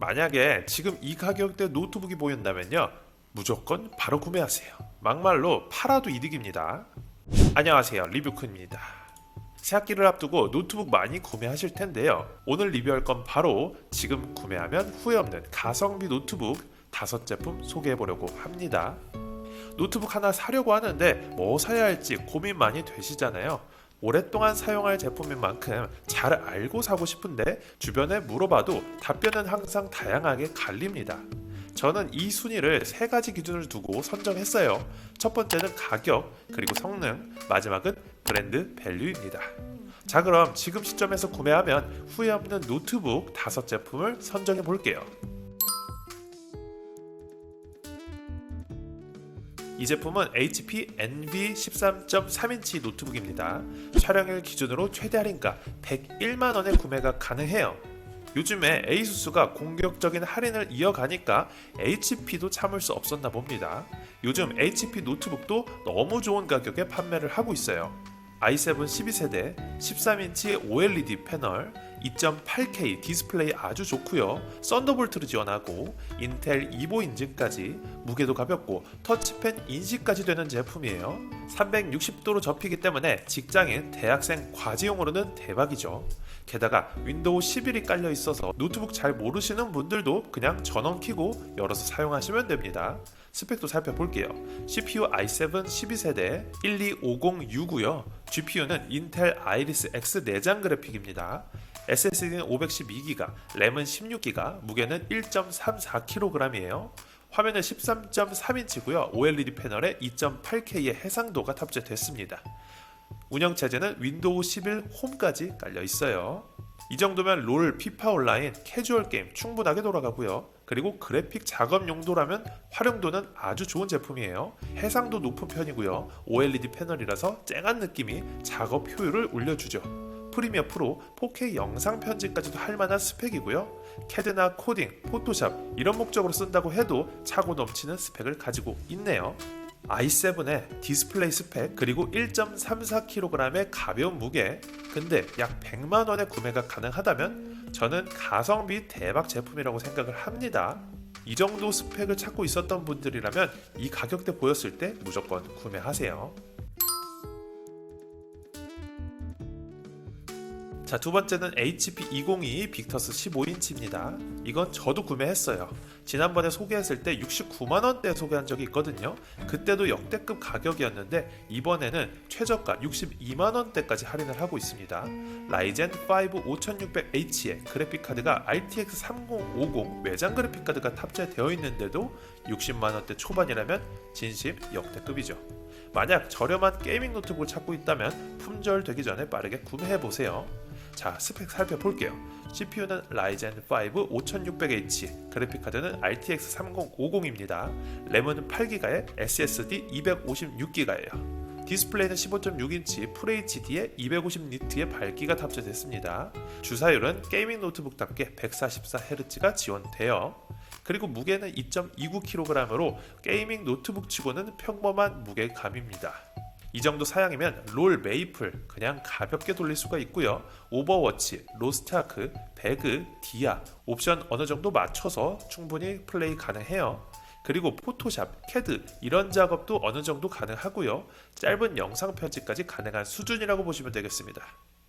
만약에 지금 이 가격대 노트북이 보인다면요. 무조건 바로 구매하세요. 막말로 팔아도 이득입니다. 안녕하세요. 리뷰크입니다. 새학기를 앞두고 노트북 많이 구매하실 텐데요. 오늘 리뷰할 건 바로 지금 구매하면 후회 없는 가성비 노트북 다섯 제품 소개해 보려고 합니다. 노트북 하나 사려고 하는데 뭐 사야 할지 고민 많이 되시잖아요. 오랫동안 사용할 제품인 만큼 잘 알고 사고 싶은데 주변에 물어봐도 답변은 항상 다양하게 갈립니다. 저는 이 순위를 세 가지 기준을 두고 선정했어요. 첫 번째는 가격, 그리고 성능, 마지막은 브랜드 밸류입니다. 자, 그럼 지금 시점에서 구매하면 후회 없는 노트북 다섯 제품을 선정해 볼게요. 이 제품은 HP Envy 13.3인치 노트북입니다. 촬영일 기준으로 최대 할인가 101만 원에 구매가 가능해요. 요즘에 에이수스가 공격적인 할인을 이어가니까 HP도 참을 수 없었나 봅니다. 요즘 HP 노트북도 너무 좋은 가격에 판매를 하고 있어요. I7 12세대 13인치 OLED 패널 2.8K 디스플레이 아주 좋고요. 썬더볼트를 지원하고 인텔 2보 인증까지 무게도 가볍고 터치펜 인식까지 되는 제품이에요. 360도로 접히기 때문에 직장인, 대학생, 과제용으로는 대박이죠. 게다가 윈도우 11이 깔려 있어서 노트북 잘 모르시는 분들도 그냥 전원 키고 열어서 사용하시면 됩니다. 스펙도 살펴볼게요. CPU i7 12세대 12506이고요. GPU는 인텔 아이리스 X 내장 그래픽입니다. SSD는 512기가, 램은 16기가, 무게는 1.34kg이에요. 화면은 13.3인치고요. OLED 패널에 2.8K의 해상도가 탑재됐습니다. 운영 체제는 윈도우 11 홈까지 깔려 있어요. 이 정도면 롤, 피파 온라인, 캐주얼 게임 충분하게 돌아가고요. 그리고 그래픽 작업 용도라면 활용도는 아주 좋은 제품이에요. 해상도 높은 편이고요. OLED 패널이라서 쨍한 느낌이 작업 효율을 올려주죠. 프리미어 프로 4K 영상 편집까지도 할 만한 스펙이고요. 캐드나 코딩, 포토샵 이런 목적으로 쓴다고 해도 차고 넘치는 스펙을 가지고 있네요. I7의 디스플레이 스펙 그리고 1.34kg의 가벼운 무게 근데 약 100만 원에 구매가 가능하다면 저는 가성비 대박 제품이라고 생각을 합니다. 이 정도 스펙을 찾고 있었던 분들이라면 이 가격대 보였을 때 무조건 구매하세요. 자, 두 번째는 HP 202 빅터스 15인치입니다. 이건 저도 구매했어요. 지난번에 소개했을 때 69만 원대 소개한 적이 있거든요. 그때도 역대급 가격이었는데 이번에는 최저가 62만 원대까지 할인을 하고 있습니다. 라이젠 5 5600H에 그래픽 카드가 RTX 3050 외장 그래픽 카드가 탑재되어 있는데도 60만 원대 초반이라면 진심 역대급이죠. 만약 저렴한 게이밍 노트북을 찾고 있다면 품절 되기 전에 빠르게 구매해 보세요. 자, 스펙 살펴볼게요. CPU는 라이젠 5 5600H, 그래픽 카드는 RTX 3050입니다. 램은 8기가에 SSD 256기가예요. 디스플레이는 15.6인치 FHD에 250니트의 밝기가 탑재됐습니다. 주사율은 게이밍 노트북답게 144Hz가 지원돼요. 그리고 무게는 2.29kg으로 게이밍 노트북치고는 평범한 무게감입니다. 이 정도 사양이면 롤 메이플 그냥 가볍게 돌릴 수가 있고요. 오버워치, 로스트아크, 배그, 디아 옵션 어느 정도 맞춰서 충분히 플레이 가능해요. 그리고 포토샵, 캐드 이런 작업도 어느 정도 가능하고요. 짧은 영상 편집까지 가능한 수준이라고 보시면 되겠습니다.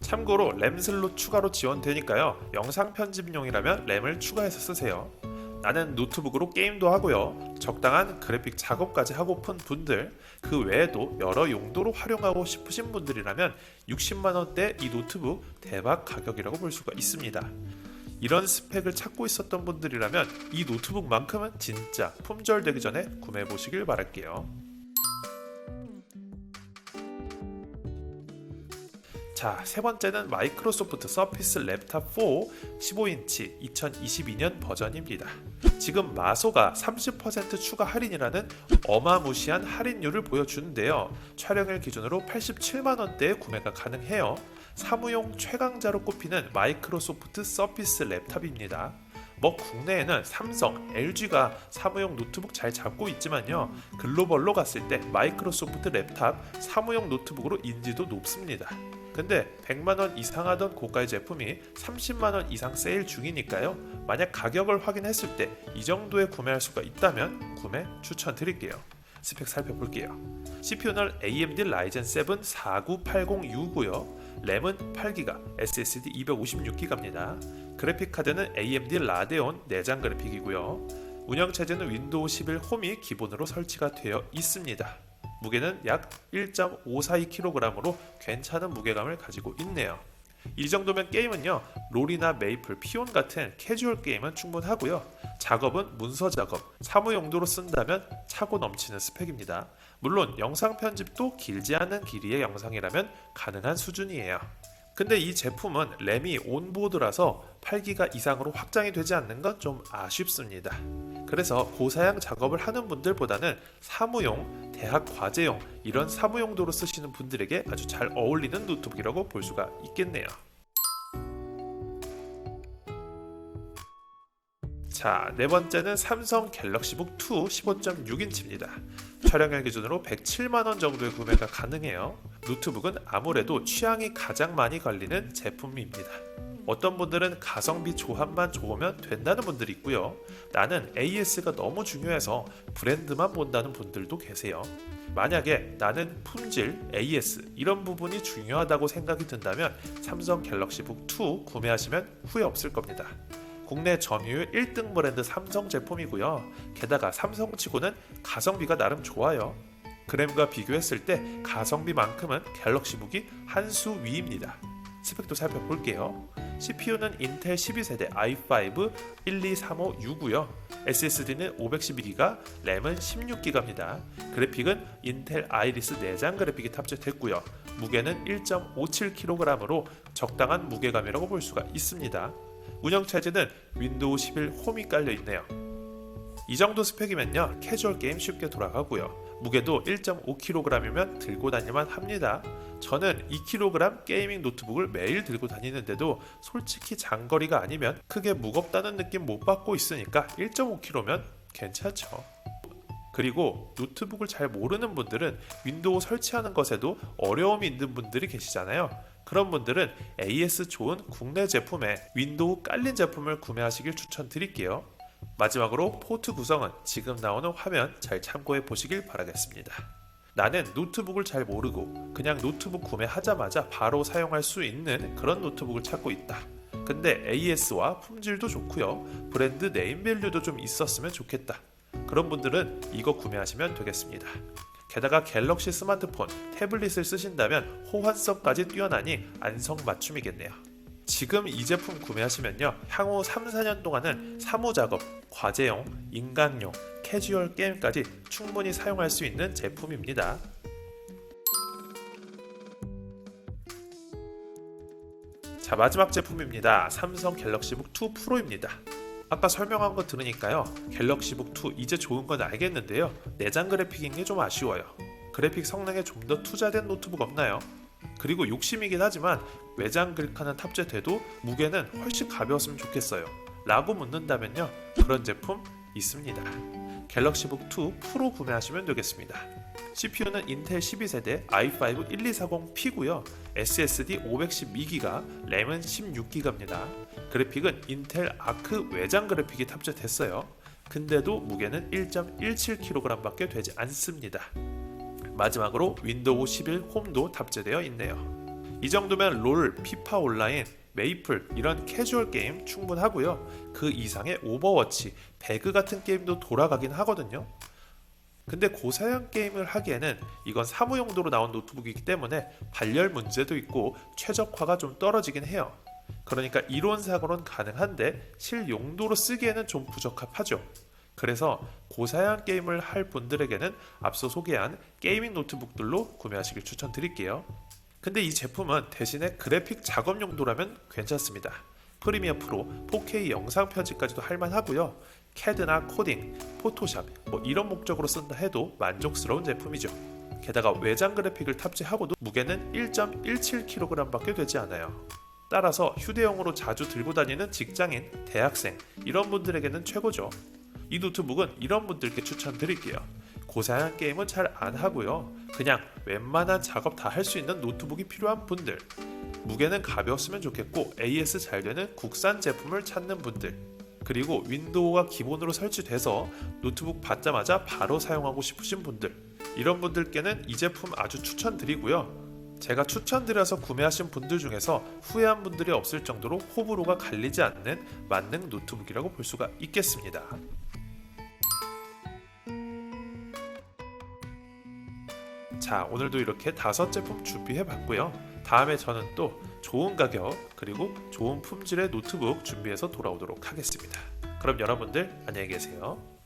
참고로 램 슬롯 추가로 지원되니까요. 영상 편집용이라면 램을 추가해서 쓰세요. 나는 노트북으로 게임도 하고요. 적당한 그래픽 작업까지 하고픈 분들, 그 외에도 여러 용도로 활용하고 싶으신 분들이라면 60만 원대 이 노트북 대박 가격이라고 볼 수가 있습니다. 이런 스펙을 찾고 있었던 분들이라면 이 노트북만큼은 진짜 품절되기 전에 구매해 보시길 바랄게요. 자, 세 번째는 마이크로소프트 서피스 랩탑 4 15인치 2022년 버전입니다. 지금 마소가 30% 추가 할인이라는 어마무시한 할인율을 보여주는데요. 촬영일 기준으로 87만 원대에 구매가 가능해요. 사무용 최강자로 꼽히는 마이크로소프트 서피스 랩탑입니다. 뭐 국내에는 삼성, LG가 사무용 노트북 잘 잡고 있지만요. 글로벌로 갔을 때 마이크로소프트 랩탑 사무용 노트북으로 인지도 높습니다. 근데 100만원 이상 하던 고가의 제품이 30만원 이상 세일 중이니까요. 만약 가격을 확인했을 때 이 정도에 구매할 수가 있다면 구매 추천드릴게요. 스펙 살펴볼게요. CPU는 AMD Ryzen 7 4980U고요. 램은 8GB, SSD 256GB입니다. 그래픽 카드는 AMD 라데온 내장 그래픽이고요. 운영 체제는 윈도우 11 홈이 기본으로 설치가 되어 있습니다. 무게는 약 1.542kg으로 괜찮은 무게감을 가지고 있네요. 이 정도면 게임은요 롤이나 메이플, 피온 같은 캐주얼 게임은 충분하고요. 작업은 문서 작업, 사무 용도로 쓴다면 차고 넘치는 스펙입니다. 물론 영상 편집도 길지 않은 길이의 영상이라면 가능한 수준이에요. 근데 이 제품은 램이 온보드라서 8기가 이상으로 확장이 되지 않는 건 좀 아쉽습니다 그래서 고사양 작업을 하는 분들보다는 사무용, 대학 과제용 이런 사무 용도로 쓰시는 분들에게 아주 잘 어울리는 노트북이라고 볼 수가 있겠네요. 자, 네 번째는 삼성 갤럭시북 2 15.6인치입니다. 촬영일 기준으로 107만 원 정도의 구매가 가능해요. 노트북은 아무래도 취향이 가장 많이 걸리는 제품입니다. 어떤 분들은 가성비 조합만 좋으면 된다는 분들이 있고요. 나는 AS가 너무 중요해서 브랜드만 본다는 분들도 계세요. 만약에 나는 품질, AS 이런 부분이 중요하다고 생각이 든다면 삼성 갤럭시북 2 구매하시면 후회 없을 겁니다. 국내 점유율 1등 브랜드 삼성 제품이고요. 게다가 삼성치고는 가성비가 나름 좋아요. 그램과 비교했을 때 가성비만큼은 갤럭시북이 한 수 위입니다. 스펙도 살펴볼게요. CPU는 인텔 12세대 i5 12356이고요. SSD는 512GB, 램은 16GB입니다. 그래픽은 인텔 아이리스 내장 그래픽이 탑재됐고요. 무게는 1.57kg으로 적당한 무게감이라고 볼 수가 있습니다. 운영 체제는 윈도우 11 홈이 깔려 있네요. 이 정도 스펙이면요 캐주얼 게임 쉽게 돌아가고요 무게도 1.5kg이면 들고 다닐만 합니다. 저는 2kg 게이밍 노트북을 매일 들고 다니는데도 솔직히 장거리가 아니면 크게 무겁다는 느낌 못 받고 있으니까 1.5kg면 괜찮죠. 그리고 노트북을 잘 모르는 분들은 윈도우 설치하는 것에도 어려움이 있는 분들이 계시잖아요. 그런 분들은 AS 좋은 국내 제품에 윈도우 깔린 제품을 구매하시길 추천드릴게요 마지막으로 포트 구성은 지금 나오는 화면 잘 참고해 보시길 바라겠습니다. 나는 노트북을 잘 모르고 그냥 노트북 구매하자마자 바로 사용할 수 있는 그런 노트북을 찾고 있다. 근데 AS와 품질도 좋고요. 브랜드 네임 밸류도 좀 있었으면 좋겠다. 그런 분들은 이거 구매하시면 되겠습니다. 게다가 갤럭시 스마트폰, 태블릿을 쓰신다면 호환성까지 뛰어나니 안성맞춤이겠네요. 지금 이 제품 구매하시면요 향후 3, 4년 동안은 사무 작업, 과제용, 인강용, 캐주얼 게임까지 충분히 사용할 수 있는 제품입니다. 자 마지막 제품입니다. 삼성 갤럭시북 2 프로입니다. 아까 설명한 거 들으니까요 갤럭시북 2 이제 좋은 건 알겠는데요 내장 그래픽인 게 좀 아쉬워요. 그래픽 성능에 좀 더 투자된 노트북 없나요? 그리고 욕심이긴 하지만 외장 그래픽카는 탑재돼도 무게는 훨씬 가벼웠으면 좋겠어요. 라고 묻는다면요. 그런 제품 있습니다. 갤럭시북 2 프로 구매하시면 되겠습니다. CPU는 인텔 12세대 i5 1240P고요. SSD 512GB, 램은 16GB입니다. 그래픽은 인텔 아크 외장 그래픽이 탑재됐어요. 근데도 무게는 1.17kg밖에 되지 않습니다. 마지막으로 윈도우 11 홈도 탑재되어 있네요. 이 정도면 롤, 피파 온라인, 메이플 이런 캐주얼 게임 충분하고요. 그 이상의 오버워치, 배그 같은 게임도 돌아가긴 하거든요. 근데 고사양 게임을 하기에는 이건 사무용도로 나온 노트북이기 때문에 발열 문제도 있고 최적화가 좀 떨어지긴 해요. 그러니까 이론상으로는 가능한데 실용도로 쓰기에는 좀 부적합하죠. 그래서 고사양 게임을 할 분들에게는 앞서 소개한 게이밍 노트북들로 구매하시길 추천드릴게요. 근데 이 제품은 대신에 그래픽 작업 용도라면 괜찮습니다. 프리미어 프로, 4K 영상 편집까지도 할만하고요. 캐드나 코딩, 포토샵 뭐 이런 목적으로 쓴다 해도 만족스러운 제품이죠. 게다가 외장 그래픽을 탑재하고도 무게는 1.17kg밖에 되지 않아요. 따라서 휴대용으로 자주 들고 다니는 직장인, 대학생 이런 분들에게는 최고죠. 이 노트북은 이런 분들께 추천드릴게요. 고사양 게임은 잘 안 하고요. 그냥 웬만한 작업 다 할 수 있는 노트북이 필요한 분들, 무게는 가벼웠으면 좋겠고 AS 잘 되는 국산 제품을 찾는 분들 그리고 윈도우가 기본으로 설치돼서 노트북 받자마자 바로 사용하고 싶으신 분들 이런 분들께는 이 제품 아주 추천드리고요. 제가 추천드려서 구매하신 분들 중에서 후회한 분들이 없을 정도로 호불호가 갈리지 않는 만능 노트북이라고 볼 수가 있겠습니다. 자, 오늘도 이렇게 다섯 제품 준비해 봤고요. 다음에 저는 또 좋은 가격 그리고 좋은 품질의 노트북 준비해서 돌아오도록 하겠습니다. 그럼 여러분들 안녕히 계세요.